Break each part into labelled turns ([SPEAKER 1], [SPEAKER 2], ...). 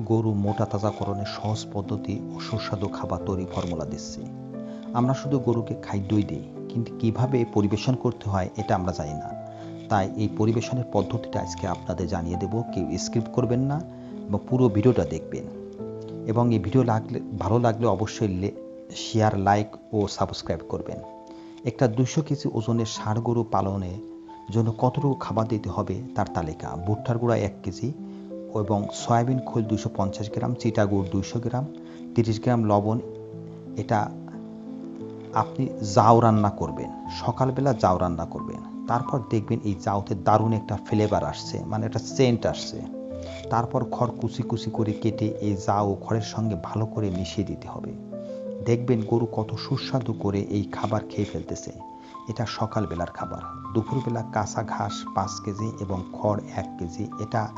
[SPEAKER 1] গরু মোটা তাজাকরণের সহজ পদ্ধতি ও সুস্বাদু খাবার তৈরি ফর্মুলা দিচ্ছি। আমরা শুধু গরুকে খাদ্যই দিই, কিন্তু কীভাবে পরিবেশন করতে হয় এটা আমরা জানি না। তাই এই পরিবেশনের পদ্ধতিটা আজকে আপনাদের জানিয়ে দেব, কেউ স্ক্রিপ্ট করবেন না বা পুরো ভিডিওটা দেখবেন। এবং এই ভিডিও লাগলে, ভালো লাগলে অবশ্যই শেয়ার লাইক ও সাবস্ক্রাইব করবেন। একটা দুশো কেজি ওজনের ষাঁড় গরু পালনের জন্য কতটুকু খাবার দিতে হবে তার তালিকা। ভুট্টার গুঁড়া এক কেজি এবং সয়াবিন খোল দুশো পঞ্চাশ গ্রাম চিটা গুড় দুইশো গ্রাম, তিরিশ গ্রাম লবণ। এটা আপনি জাউ রান্না করবেন, সকালবেলা জাউ রান্না করবেন। তারপর দেখবেন এই জাউতে দারুণ একটা ফ্লেভার আসছে মানে একটা সেন্ট আসছে। তারপর খড় কুচি কুচি করে কেটে এই জাউ খড়ের সঙ্গে ভালো করে মিশিয়ে দিতে হবে। দেখবেন গরু কত সুস্বাদু করে এই খাবার খেয়ে ফেলতেছে। এটা সকালবেলার খাবার, দুপুরবেলা কাঁচা ঘাস পাঁচ কেজি এবং খড় এক কেজি। এটা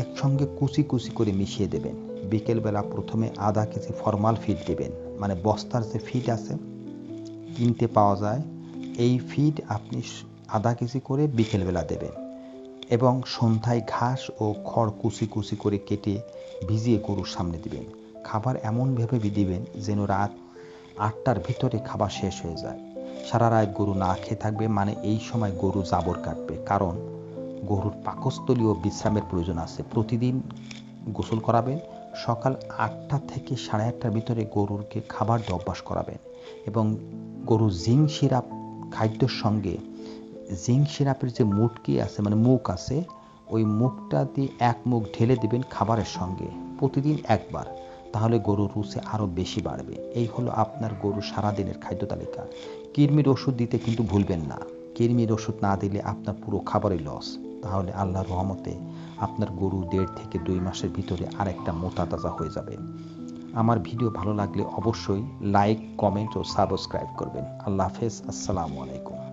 [SPEAKER 1] একসঙ্গে কুচি কুচি করে মিশিয়ে দেবেন। বিকেলবেলা প্রথমে আধা কেজি ফরমাল ফিড দেবেন মানে বস্তার যে ফিড আছে, কিনতে পাওয়া যায়, এই ফিড আপনি আধা কেজি করে বিকেলবেলা দেবেন এবং সন্ধ্যায় ঘাস ও খড় কুচি কুচি করে কেটে ভিজিয়ে গরুর সামনে দিবেন। খাবার এমনভাবে দিবেন যেন রাত আটটার ভিতরে খাবার শেষ হয়ে যায়। সারা রাত গরু না খেয়ে থাকবে মানে এই সময় গরু জাবর কাটবে, কারণ গরুর পাকস্থলীয় বিশ্রামের প্রয়োজন আছে। প্রতিদিন গোসল করাবেন, সকাল আটটা থেকে সাড়ে আটটার ভিতরে গরুরকে খাবার দিয়ে অভ্যাস করাবেন এবং গরু জিং সিরাপ খাদ্যের সঙ্গে জিং সিরাপের যে মুটকি আছে মানে মুখ আছে, ওই মুখটা দিয়ে এক মুখ ঢেলে দিবেন খাবারের সঙ্গে প্রতিদিন একবার। তাহলে গরুর রুচি আরও বেশি বাড়বে। এই হলো আপনার গরু সারাদিনের খাদ্য তালিকা। কৃমির ওষুধ দিতে কিন্তু ভুলবেন না। কৃমির ওষুধ না দিলে আপনার পুরো খাবারই লস তাহলে আল্লাহর রহমতে আপনার গরু দেড় থেকে দুই মাসের ভিতরে আরেকটা মোটা তাজা হয়ে যাবে। আমার ভিডিও ভালো লাগলে অবশ্যই লাইক, কমেন্ট ও সাবস্ক্রাইব করবেন। আল্লাহ হাফেজ, আসসালামু আলাইকুম।